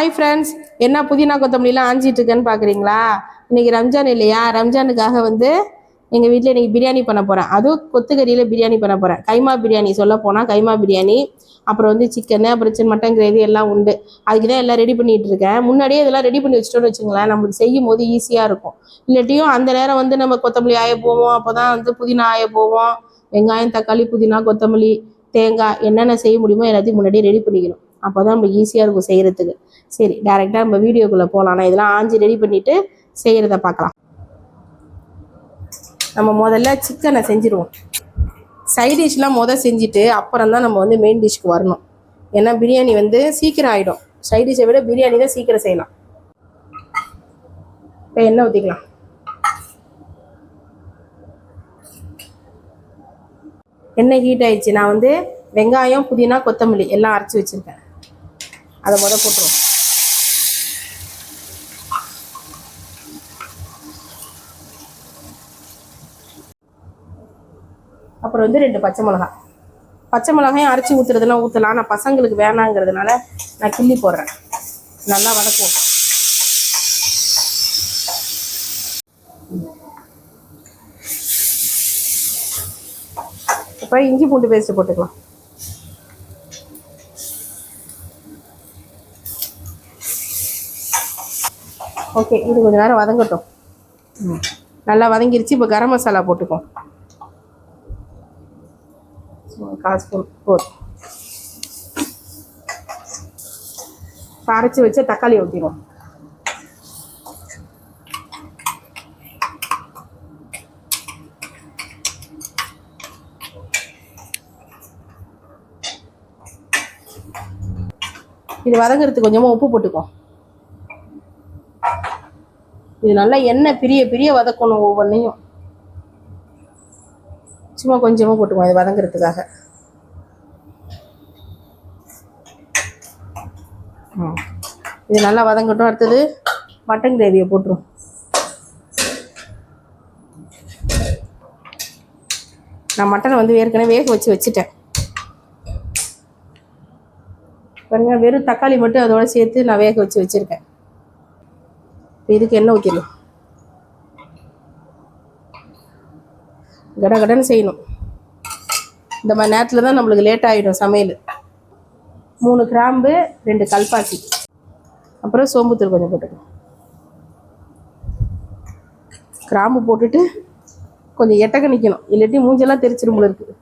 Hi friends என்ன புதினா கொத்தமல்லிலாம் ஆஞ்சிட்டு இருக்கேன்னு பார்க்குறீங்களா இன்னைக்கு ரம்ஜான் இல்லையா? ரம்ஜானுக்காக வந்து எங்கள் வீட்டில் இன்னைக்கு பிரியாணி பண்ண போகிறேன் அதுவும் கொத்துக்கறியில் பிரியாணி பண்ண போகிறேன் கைமா பிரியாணி சொல்ல போனால் கைமா பிரியாணி அப்புறம் வந்து சிக்கனு அப்புறம் சின்ன மட்டன் கிரேவி எல்லாம் உண்டு. அதுக்கு தான் எல்லாம் ரெடி பண்ணிகிட்டு இருக்கேன். முன்னாடியே இதெல்லாம் ரெடி பண்ணி வச்சிட்டோம்னு வச்சுங்களேன் நம்மளுக்கு செய்யும் போது ஈஸியாக இருக்கும். இல்லாட்டியும் அந்த நேரம் வந்து நம்ம கொத்தமல்லி ஆய போவோம். அப்போ தான் வந்து புதினா ஆய போவோம். வெங்காயம் தக்காளி புதினா கொத்தமல்லி தேங்காய் என்னென்ன செய்ய முடியுமோ எல்லாத்தையும் முன்னாடியே ரெடி பண்ணிக்கணும். அப்போ தான் நம்மளுக்கு ஈஸியாக இருக்கும் செய்கிறதுக்கு சரி டேரெக்டாக நம்ம வீடியோக்குள்ளே போகலாம் நான் இதெல்லாம் ஆஞ்சி ரெடி பண்ணிவிட்டு செய்கிறத பார்க்கலாம். நம்ம முதல்ல சிக்கனை செஞ்சுருவோம். சைட் டிஷ்லாம் முதல் செஞ்சுட்டு அப்புறம் தான் நம்ம வந்து மெயின் டிஷ்க்கு வரணும். ஏன்னா பிரியாணி வந்து சீக்கிரம் ஆகிடும் சைட் டிஷ்ஷை விட பிரியாணி தான் சீக்கிரம் செய்யலாம். இப்போ எண்ணெய் ஊற்றிக்கலாம் எண்ணெய் ஹீட் ஆயிடுச்சு. நான் வந்து வெங்காயம் புதினா கொத்தமல்லி எல்லாம் அரைச்சி வச்சுருக்கேன். அதை முத போட்டுருவோம் அப்புறம் வந்து ரெண்டு பச்சை மிளகாய் பச்சை மிளகாயும் அரைச்சி ஊற்றுறதுலாம் ஊற்றலாம் நான் பசங்களுக்கு வேணாங்கிறதுனால நான் கிள்ளி போடுறேன். நல்லா வதக்குவோம். இப்போ இஞ்சி பூண்டு பேஸ்ட் போட்டுக்கலாம். ஓகே இது கொஞ்ச நேரம் வதங்கட்டும். நல்லா வதங்கிருச்சு இப்போ கரம் மசாலா போட்டுக்கோம் கால் ஸ்பூன் போதும். அரைச்சி வச்ச தக்காளி ஊற்றிடுவோம் இது வதங்குறதுக்கு கொஞ்சமாக உப்பு போட்டுக்கோ. இது நல்லா எண்ணெய் பிரிய பிரிய வதக்கணும் ஒவ்வொன்றையும் சும்மா கொஞ்சமாக போட்டுக்கோங்க இது வதங்குறதுக்காக. இது நல்லா வதங்கட்டும். அடுத்தது மட்டன் கிரேவியை போட்டுரும். நான் மட்டனை வந்து ஏற்கனவே வேக வச்சு வச்சுட்டேன். பாருங்க வெறும் தக்காளி மட்டும் அதோட சேர்த்து நான் வேக வச்சு வச்சுருக்கேன். இப்போ இதுக்கு எண்ணெய் கட கடகடன்னு செய்யணும். இந்த மாதிரி நேரத்தில் தான் நம்மளுக்கு லேட் ஆகிடும் சமையல். மூணு கிராம்பு ரெண்டு கல்பாசி. அப்புறம் சோம்புத்தூள் கொஞ்சம் போட்டுக்கலாம் கிராம்பு போட்டுட்டு கொஞ்சம் எட்டக்க நிற்கணும் இல்லாட்டி மூஞ்செல்லாம் தெரிச்சிரும் போல இருக்குது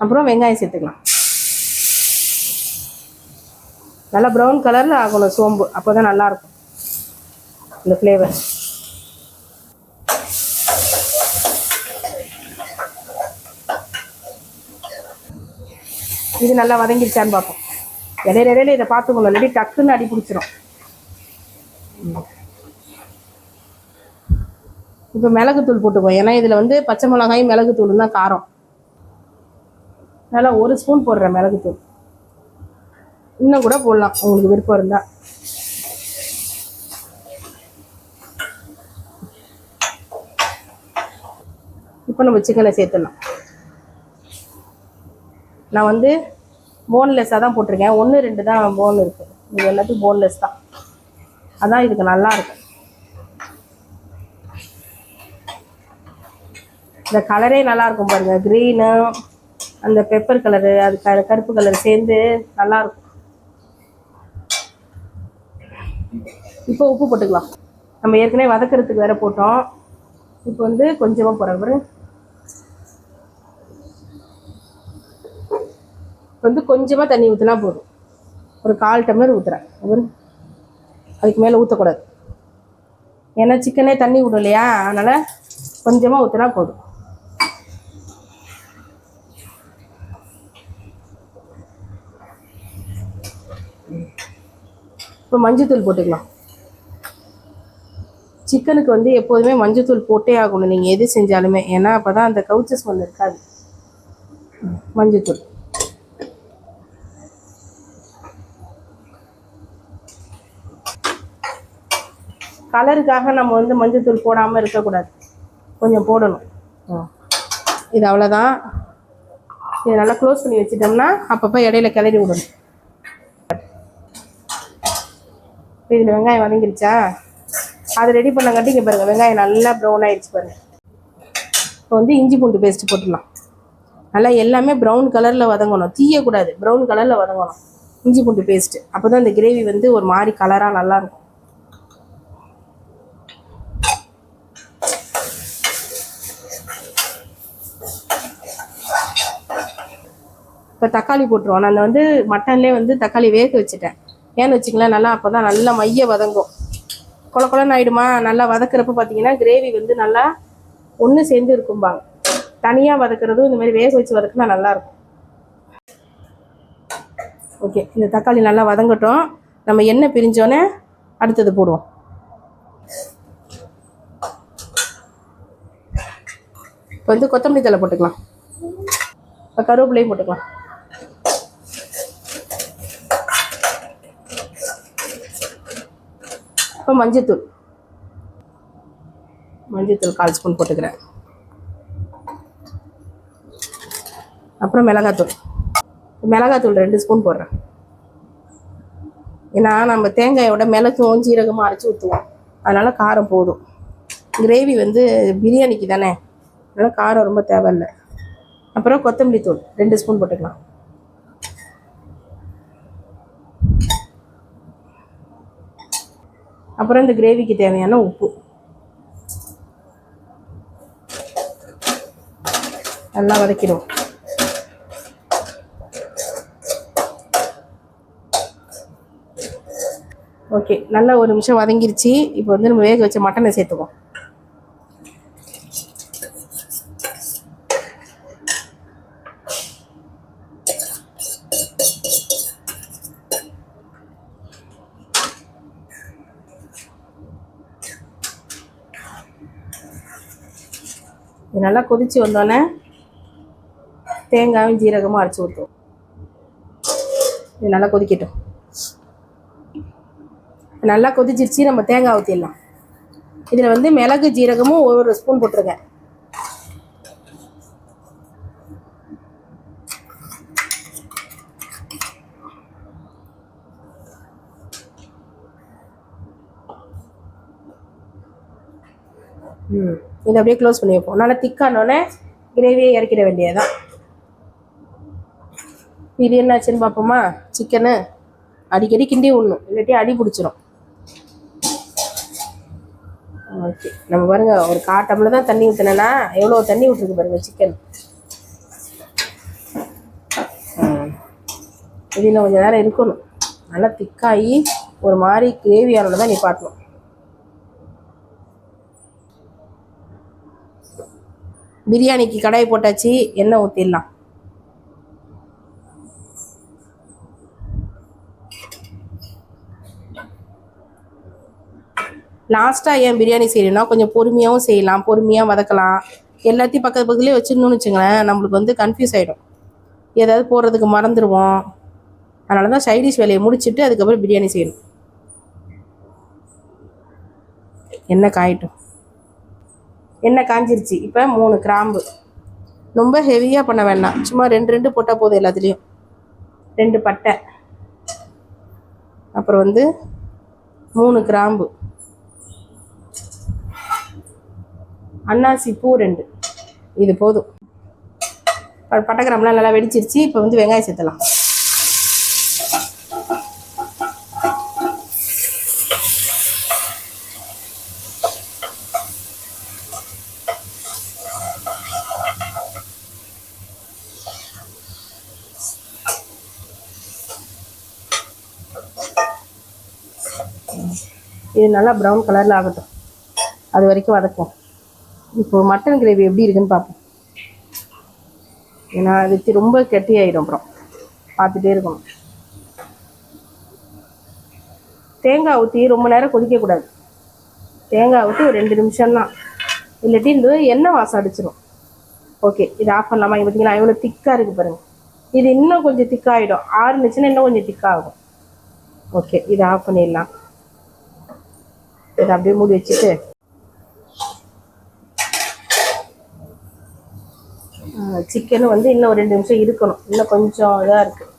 அப்புறம் வெங்காயம் சேர்த்துக்கலாம். நல்லா ப்ரௌன் கலரில் ஆகணும் சோம்பு. அப்போ தான் நல்லாயிருக்கும் இந்த ஃப்ளேவர் இது நல்லா வதங்கிருச்சான்னு பார்ப்போம். இடையில இடையில இதை பார்த்துக்கணும் இல்லாட்டி டக்குன்னு அடி பிடிச்சிரும். இப்போ மிளகுத்தூள் போட்டுக்குவோம் ஏன்னா இதில் வந்து பச்சை மிளகாயும் மிளகுத்தூள் தான் காரம். நல்லா ஒரு ஸ்பூன் போடுறேன் மிளகுத்தூள். இன்னும் கூட போடலாம். உங்களுக்கு விருப்பம் இருந்தால் இப்போ நம்ம சிக்கனை சேர்த்துடலாம். நான் வந்து போன்லெஸ்ஸாக தான் போட்டிருக்கேன். ஒன்று ரெண்டு தான் போன் இருக்குது இது எல்லாத்தையும் போன்லெஸ் தான். அதான் இதுக்கு நல்லா இருக்கும். இந்த கலரே நல்லா இருக்கும் பாருங்க. க்ரீனு அந்த பெப்பர் கலரு அது க கருப்பு கலர் சேர்ந்து நல்லாயிருக்கும் இப்போ உப்பு போட்டுக்கலாம். நம்ம ஏற்கனவே வதக்கிறதுக்கு வேற போட்டோம். இப்போ வந்து கொஞ்சமாக போடுறேன் பாரு இப்போ வந்து கொஞ்சமாக தண்ணி ஊற்றினா போதும். ஒரு கால் டம்ளர் ஊற்றுறேன் ஒரு அதுக்கு மேலே ஊற்றக்கூடாது ஏன்னா சிக்கனே தண்ணி விடும் இல்லையா அதனால் கொஞ்சமாக ஊற்றினா போதும். இப்போ மஞ்சத்தூள் போட்டுக்கலாம். சிக்கனுக்கு வந்து எப்போதுமே மஞ்சத்தூள் போட்டே ஆகணும். நீங்கள் எது செஞ்சாலுமே. ஏன்னா அப்போ தான் அந்த கவுச்சஸ் வந்து இருக்காது. மஞ்சத்தூள். கலருக்காக நம்ம வந்து மஞ்சத்தூள் போடாமல் இருக்கக்கூடாது. கொஞ்சம் போடணும். இது அவ்வளோதான் இதை நல்லா க்ளோஸ் பண்ணி வச்சிட்டோம்னா அப்பப்போ இடையில கிளறி விடணும். இதில் வெங்காயம் வதங்கிருச்சா? அதை ரெடி பண்ணங்காட்டி இங்கே பாருங்கள் வெங்காயம் நல்லா ப்ரௌன் ஆகிடுச்சு பாருங்கள் இப்போ வந்து இஞ்சி பூண்டு பேஸ்ட்டு போட்டுடலாம். நல்லா எல்லாமே ப்ரௌன் கலரில் வதங்கணும். தீயக்கூடாது ப்ரௌன் கலரில் வதங்கணும். இஞ்சி பூண்டு பேஸ்ட்டு அப்போ தான் இந்த கிரேவி வந்து ஒரு மாதிரி கலராக நல்லாயிருக்கும் இப்போ தக்காளி போட்டுருவோம். நான் வந்து மட்டன்லேயே வந்து தக்காளி வேக வச்சுட்டேன். ஏன்னு வச்சுங்களேன் நல்லா அப்போ தான் நல்லா மைய வதங்கும். கொல கொலன்னு ஆகிடுமா நல்லா வதக்குறப்ப பார்த்தீங்கன்னா கிரேவி வந்து நல்லா ஒன்று சேர்ந்து இருக்கும்பாங்க. தனியாக வதக்குறதும் இந்த மாதிரி வேக வச்சு வதக்குனா நல்லாயிருக்கும். ஓகே இந்த தக்காளி நல்லா வதங்கட்டும். நம்ம எண்ணெய் பிரிஞ்சோன்னே அடுத்தது போடுவோம். இப்போ வந்து கொத்தமல்லி தழை போட்டுக்கலாம். இப்போ கருவேப்பிலையும் போட்டுக்கலாம். இப்போ மஞ்சத்தூள். மஞ்சத்தூள் கால் ஸ்பூன் போட்டுக்கிறேன். அப்புறம் மிளகாத்தூள். மிளகாத்தூள் ரெண்டு ஸ்பூன் போடுறேன். ஏன்னா நம்ம தேங்காயோட மிளகும் ஜீரகமும் அரைச்சி ஊற்றுவோம் அதனால் காரம் போதும். கிரேவி வந்து பிரியாணிக்கு தானே. அதனால் காரம் ரொம்ப தேவையில்லை. அப்புறம் கொத்தமல்லி தூள் ரெண்டு ஸ்பூன் போட்டுக்கலாம். அப்புறம் இந்த கிரேவிக்கு தேவையான உப்பு. நல்லா வதக்கிடுவோம் ஓகே நல்லா ஒரு நிமிஷம் வதங்கிருச்சு. இப்போ வந்து நம்ம வேக வச்ச மட்டனை சேர்த்துக்குவோம். நல்லா கொதிச்சு வந்தோடனே தேங்காயும் ஜீரகமும் அரைச்சி ஊற்றுவோம் இது நல்லா கொதிக்கட்டும். நல்லா கொதிச்சிருச்சு நம்ம தேங்காய் ஊற்றிடலாம் இதில் வந்து மிளகு ஜீரகமும் ஒரு ஸ்பூன் போட்டிருக்கேன். ம். இதை அப்படியே க்ளோஸ் பண்ணி வைப்போம். நல்லா திக்கானோடனே கிரேவியை இறக்கிட வேண்டியதுதான். இது என்னாச்சுன்னு பார்ப்போமா? சிக்கனு அடிக்கடி கிண்டி விடணும் இல்லாட்டி அடி பிடிச்சிரும். ஓகே நம்ம பாருங்க ஒரு காட்டமில் தான் தண்ணி ஊற்றினா எவ்வளோ தண்ணி விட்டுருக்கு பாருங்க சிக்கன் இதில் கொஞ்சம் நேரம் இருக்கணும். நல்லா திக்காகி ஒரு மாதிரி கிரேவியானோட தான் நிப்பாட்டணும் பிரியாணிக்கு கடாய் போட்டாச்சு எண்ணெய் ஊற்றிடலாம் லாஸ்ட்டாக ஏன் பிரியாணி செய்யணும்னா கொஞ்சம் பொறுமையாகவும் செய்யலாம் பொறுமையாக வதக்கலாம். எல்லாத்தையும் பக்கத்து பக்கத்துலேயே வச்சிருந்தோம்னு வச்சுங்களேன் நம்மளுக்கு வந்து கன்ஃபியூஸ் ஆகிடும் ஏதாவது போடுறதுக்கு மறந்துடுவோம் அதனால தான் சைடிஷ் வேலையை முடிச்சுட்டு அதுக்கப்புறம் பிரியாணி செய்யணும். என்ன காயட்டும். எண்ணெய் காஞ்சிருச்சு. இப்போ மூணு கிராம்பு. ரொம்ப ஹெவியாக பண்ண வேண்டாம். சும்மா ரெண்டு ரெண்டு போட்டால் போதும் எல்லாத்துலேயும். ரெண்டு பட்டை. அப்புறம் வந்து மூணு கிராம்பு. அன்னாசி பூ ரெண்டு. இது போதும். பட்டை கிராம்புலாம் நல்லா வெடிச்சிருச்சு. இப்போ வந்து வெங்காயம் சேர்த்தலாம். இது நல்லா ப்ரௌன் கலரில் ஆகட்டும். அது வரைக்கும் வதக்கும் இப்போ மட்டன் கிரேவி எப்படி இருக்குன்னு பார்ப்போம். ஏன்னா அது ரொம்ப கெட்டியாயிடும் அப்புறம். பார்த்துட்டே இருக்கணும். தேங்காய் ஊற்றி ரொம்ப நேரம் கொதிக்கக்கூடாது தேங்காய் ஊற்றி ஒரு ரெண்டு நிமிஷம் தான். இல்லாட்டி இந்த எண்ணெய் வாசம் அடிச்சிடும் ஓகே இது ஆஃப் பண்ணலாமா? இங்கே பார்த்தீங்கன்னா எவ்வளோ திக்காக இருக்குது பாருங்கள் இது இன்னும் கொஞ்சம் திக்காகிடும் ஆறுனுச்சுன்னா இன்னும் கொஞ்சம் திக்காகும் ஓகே இதை ஆஃப் பண்ணிடலாம். இதை அப்படியே மூடி வச்சுட்டு. சிக்கனும் வந்து இன்னும் ஒரு ரெண்டு நிமிஷம் இருக்கணும். இன்னும் கொஞ்சம் இதாக இருக்குது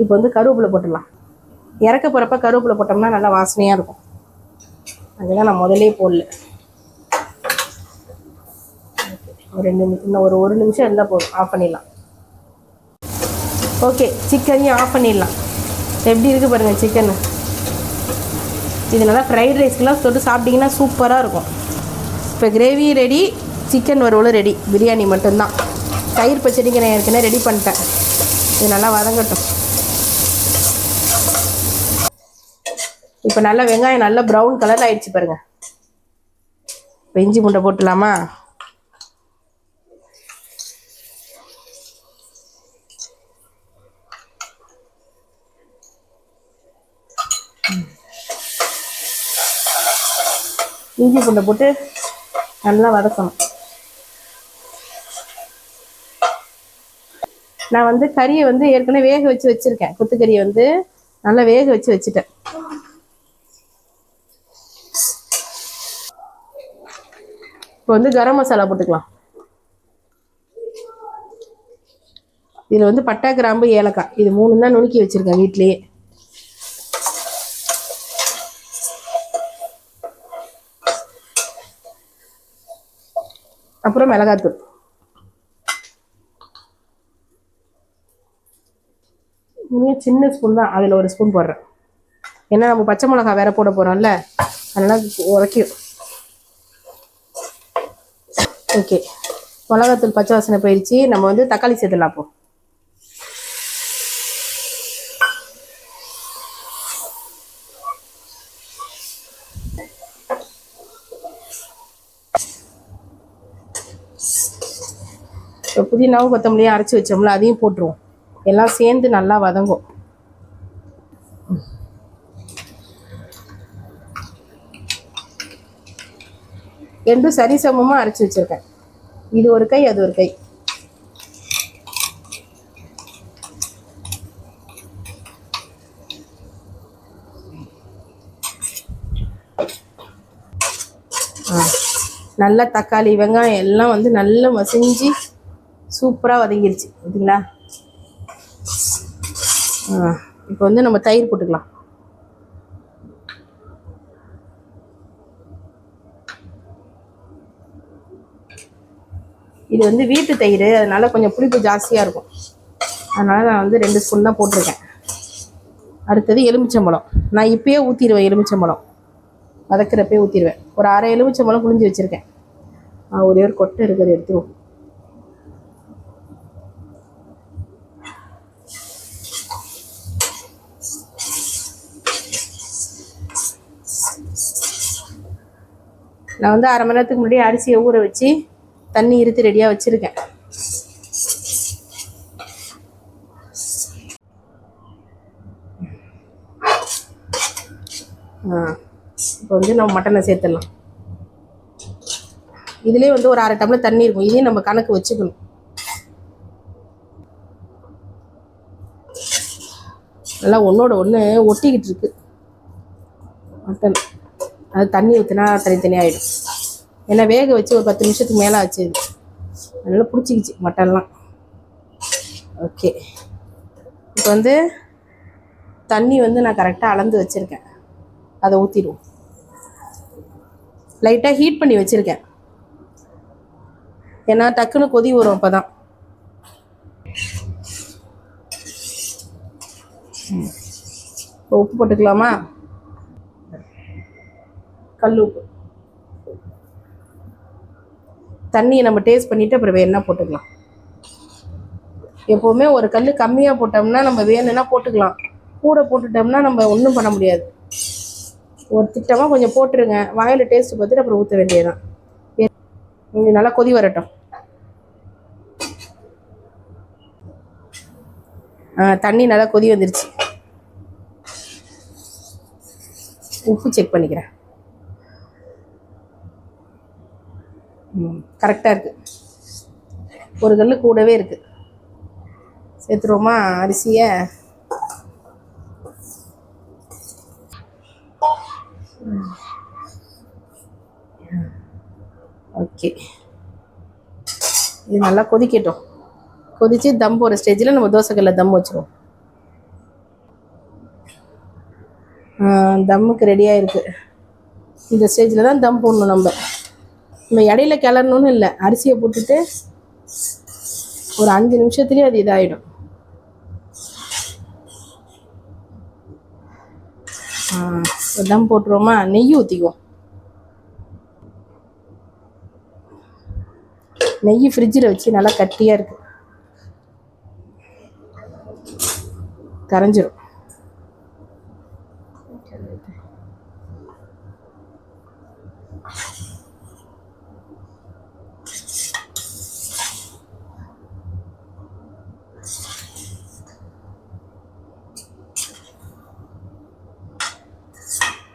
இப்போ வந்து கருவேப்பிலை போட்டுடலாம். இறக்க போகிறப்ப கருவேப்பிலை போட்டோம்னா நல்லா வாசனையாக இருக்கும். அதுதான் நான் முதலே போடல. ஒரு ரெண்டு இன்னும் ஒரு ஒரு நிமிஷம் இருந்தால் போதும். ஆஃப் பண்ணிடலாம். ஓகே சிக்கனையும் ஆஃப் பண்ணிடலாம். எப்படி இருக்குது பாருங்கள் சிக்கன் இது நல்லா ஃப்ரைட் ரைஸ்க்கெலாம் தொட்டு சாப்பிட்டிங்கன்னா சூப்பராக இருக்கும். இப்போ கிரேவி ரெடி சிக்கன் வறுவலும் ரெடி பிரியாணி மட்டும்தான். தயிர் பச்சடிக்கு நான் ஏற்கனவே ரெடி பண்ணிட்டேன். இது நல்லா வதங்கட்டும். இப்போ நல்லா வெங்காயம் நல்லா ப்ரௌன் கலர் ஆயிடுச்சு பாருங்கள் இப்போ இஞ்சி முட்டை போட்டுடலாமா? இஞ்சி பூண்டை போட்டு நல்லா வதக்கணும். நான் வந்து கறியை வந்து ஏற்கனவே வேக வச்சு வச்சிருக்கேன். கொத்துக்கறியை வந்து நல்லா வேக வச்சு வச்சுட்டேன். இப்போ வந்து கரம் மசாலா போட்டுக்கலாம். இதில் வந்து பட்டா கிராம்பு ஏலக்காய் இது மூணு தான் நுணுக்கி வச்சிருக்கேன் வீட்லயே. அப்புறம் மிளகாத்தூள். இனிமேல் சின்ன ஸ்பூன் தான். அதில் ஒரு ஸ்பூன் போடுறேன். ஏன்னா நம்ம பச்சை மிளகா வேற போட போகிறோம்ல அதனால் உரைக்கும். ஓகே மிளகாத்தூள் பச்சை வாசனை போயிடுச்சு நம்ம வந்து தக்காளி சேர்த்துலாம் அப்போ. புதினாவும் கொத்தமல்லியும் அரைச்சி வச்சோம்ல அதையும் போட்டுருவோம். எல்லாம் சேர்ந்து நல்லா வதங்கும். ரெண்டும் சரிசமமாக அரைச்சி வச்சிருக்கேன். இது ஒரு கை அது ஒரு கை. நல்லா தக்காளி வெங்காயம் எல்லாம் வந்து நல்லா மசிஞ்சு சூப்பராக வதங்கிருச்சு பார்த்தீங்களா இப்போ வந்து நம்ம தயிர் போட்டுக்கலாம். இது வந்து வீட்டு தயிர் அதனால கொஞ்சம் புளிப்பு ஜாஸ்தியாக இருக்கும். அதனால நான் வந்து ரெண்டு ஸ்பூன் தான் போட்டிருக்கேன். அடுத்தது எலுமிச்சம்பழம். நான் இப்பயே ஊற்றிடுவேன் எலுமிச்சம்பழம். வதக்கிறப்பே ஊற்றிடுவேன் ஒரு அரை எலுமிச்சம்பழம் புளிஞ்சு வச்சுருக்கேன். ஒரே ஒரு கொட்டை இருக்கிறது எடுத்துருவோம் நான் வந்து அரை மணி நேரத்துக்கு முன்னாடி அரிசியை ஊற வச்சு தண்ணி இருத்து ரெடியாக வச்சுருக்கேன். இப்போ வந்து நம்ம மட்டனை சேர்த்துடலாம். இதுலேயே வந்து ஒரு அரை டம்ளர் தண்ணி இருக்கும். இதையும் நம்ம கணக்கு வச்சுக்கணும். நல்லா ஒன்றோட ஒன்று ஒட்டிக்கிட்டு இருக்கு. மட்டன். அது தண்ணி ஊற்றினா தனித்தனியாக ஆகிடும் ஏன்னா வேக வச்சு ஒரு பத்து நிமிஷத்துக்கு மேலே ஆச்சு நல்லா பிடிச்சிக்கிச்சு மட்டன்லாம். ஓகே. இப்போ வந்து தண்ணி வந்து நான் கரெக்டாக அளந்து வச்சுருக்கேன். அதை ஊற்றிடுவோம் லைட்டாக ஹீட் பண்ணி வச்சுருக்கேன். ஏன்னா டக்குன்னு கொதி வரும் அப்போ தான் உப்பு போட்டுக்கலாமா? கல் உப்பு தண்ணியை நம்ம டேஸ்ட் பண்ணிவிட்டு அப்புறம் வேணா போட்டுக்கலாம். எப்போவுமே ஒரு கல் கம்மியாக போட்டோம்னா நம்ம வேணும்னா போட்டுக்கலாம். கூட போட்டுட்டோம்னா நம்ம ஒன்றும் பண்ண முடியாது. ஒரு திட்டமாக கொஞ்சம் போட்டுருங்க. வாயில் டேஸ்ட் பார்த்துட்டு அப்புறம் ஊற்ற வேண்டியதுதான். கொஞ்சம் நல்லா கொதி வரட்டும். தண்ணி நல்லா கொதி வந்துருச்சு. உப்பு செக் பண்ணிக்கிறேன். கரெக்டாக இருக்குது ஒரு கல் கூடவே இருக்குது சேர்த்துருவோமா அரிசியை? ஓகே. இது நல்லா கொதிக்கட்டும். கொதித்து தம் போகிற ஸ்டேஜில் நம்ம தோசைக்கல்ல தம் வச்சுருவோம். தம்முக்கு ரெடியாக இருக்குது இந்த ஸ்டேஜில் தான் தம் போடணும் நம்ம. நம்ம இடையில கிளறணும்னு இல்லை. அரிசியை போட்டுட்டு ஒரு அஞ்சு நிமிஷத்துலேயே அது இதாகிடும் தம் போட்டுருவோமா? நெய் ஊற்றிக்குவோம் நெய் ஃப்ரிட்ஜில் வச்சு நல்லா கட்டியாக இருக்குது கரைஞ்சிரும்.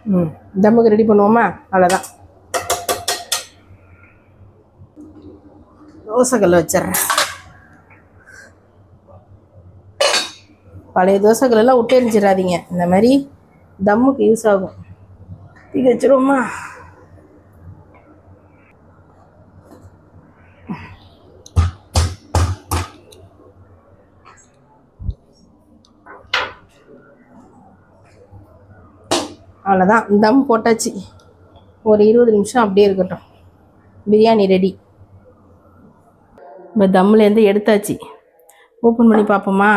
ம் தம்முக்கு ரெடி பண்ணுவோமா? அவ்வளோதான் தோசைக்கல் வச்சிட்றேன். பழைய தோசைக்கல்லாம் விட்டு எரிஞ்சிடாதீங்க இந்த மாதிரி தம்முக்கு யூஸ் ஆகும். தீ வச்சிருவோமா? அவ்வளோதான் தம் போட்டாச்சு. ஒரு இருபது நிமிஷம் அப்படியே இருக்கட்டும். பிரியாணி ரெடி இப்போ தம்முலேருந்து எடுத்தாச்சு. ஓப்பன் பண்ணி பார்ப்போமா?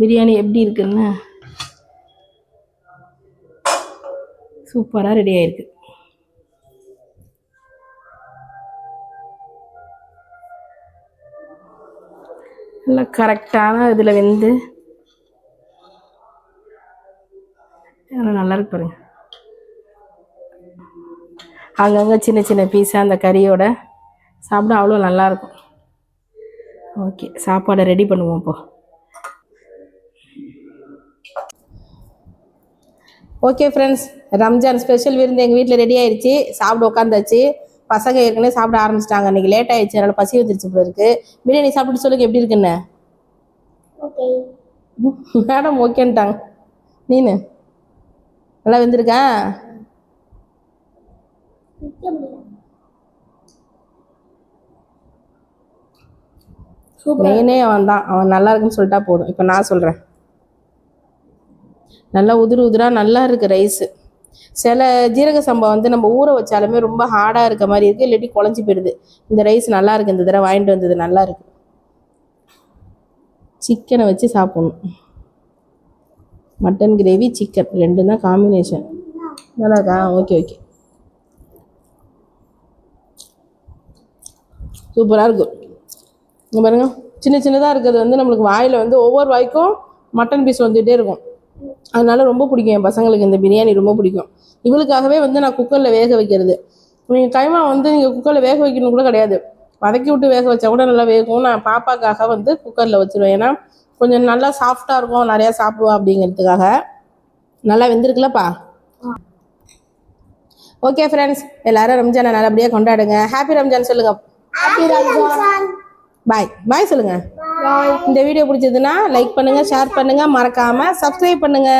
பிரியாணி எப்படி இருக்குன்னு? சூப்பராக ரெடி ஆயிருக்கு. நல்லா கரெக்டான இதில் வந்து ஆனால் நல்லா இருக்கு பாருங்க. அங்கங்கே சின்ன சின்ன பீஸாக அந்த கறியோட சாப்பிட அவ்வளோ நல்லாயிருக்கும் ஓகே சாப்பாடை ரெடி பண்ணுவோம் இப்போ. ஓகே ஃப்ரெண்ட்ஸ் ரம்ஜான் ஸ்பெஷல் விருந்து எங்கள் வீட்டில் ரெடி ஆயிடுச்சு சாப்பிட உட்காந்தாச்சு பசங்க ஏற்கனவே சாப்பிட ஆரம்பிச்சிட்டாங்க. அன்றைக்கி லேட் ஆயிடுச்சு. அதனால் பசி வந்துருச்சு போல இருக்கு. பிரியாணி சாப்பிட்டு சொல்லுங்க எப்படி இருக்குன்னு? ஓகே மேடம் ஓகேன்ட்டாங்க நீனு? நல்லா வெந்திருக்கா? மெயினே அவன் தான் அவன் நல்லா இருக்குன்னு சொல்லிட்டா போதும். இப்போ நான் சொல்கிறேன் நல்லா உதிரு உதிரா நல்லா இருக்கு ரைஸு சில ஜீரக சம்பா வந்து நம்ம ஊற வச்சாலுமே ரொம்ப ஹார்டாக இருக்க மாதிரி இருக்குது இல்லாட்டி குழஞ்சி போயிடுது. இந்த ரைஸ் நல்லா இருக்கு. இந்த தடவை வாங்கிட்டு வந்தது நல்லா இருக்கு. சிக்கனை வச்சு சாப்பிடணும். Mutton gravy chicken. ரெண்டும் தான் காம்பினேஷன் நல்லா இருக்கா? ஓகே ஓகே சூப்பராக இருக்கும் பாருங்க. சின்ன சின்னதாக இருக்கிறது வந்து நம்மளுக்கு வாயில் வந்து ஒவ்வொரு வாய்க்கும் மட்டன் பீஸ் வந்துகிட்டே இருக்கும். அதனால ரொம்ப பிடிக்கும் என் பசங்களுக்கு இந்த பிரியாணி ரொம்ப பிடிக்கும். இவளுக்காகவே வந்து நான் குக்கரில் வேக வைக்கிறது. நீங்கள் கைமா வந்து நீங்கள் குக்கரில் வேக வைக்கணும் கூட கிடையாது. வதக்கி விட்டு வேக வச்சா கூட நல்லா வேகும். நான் பாப்பாக்காக வந்து குக்கரில் வச்சுருவேன். ஏன்னா கொஞ்சம் நல்லா சாஃப்டாக இருக்கும் நிறையா சாப்பிடுவா அப்படிங்கிறதுக்காக. நல்லா வெந்திருக்குல்லப்பா. ஓகே ஃப்ரெண்ட்ஸ் எல்லாரும் ரம்ஜானை நல்லபடியாக கொண்டாடுங்க. ஹாப்பி ரம்ஜான் சொல்லுங்க. ஹாப்பி ரம்ஜான் பாய் பாய் சொல்லுங்க. இந்த வீடியோ பிடிச்சதுன்னா லைக் பண்ணுங்க ஷேர் பண்ணுங்க மறக்காம சப்ஸ்கிரைப் பண்ணுங்க.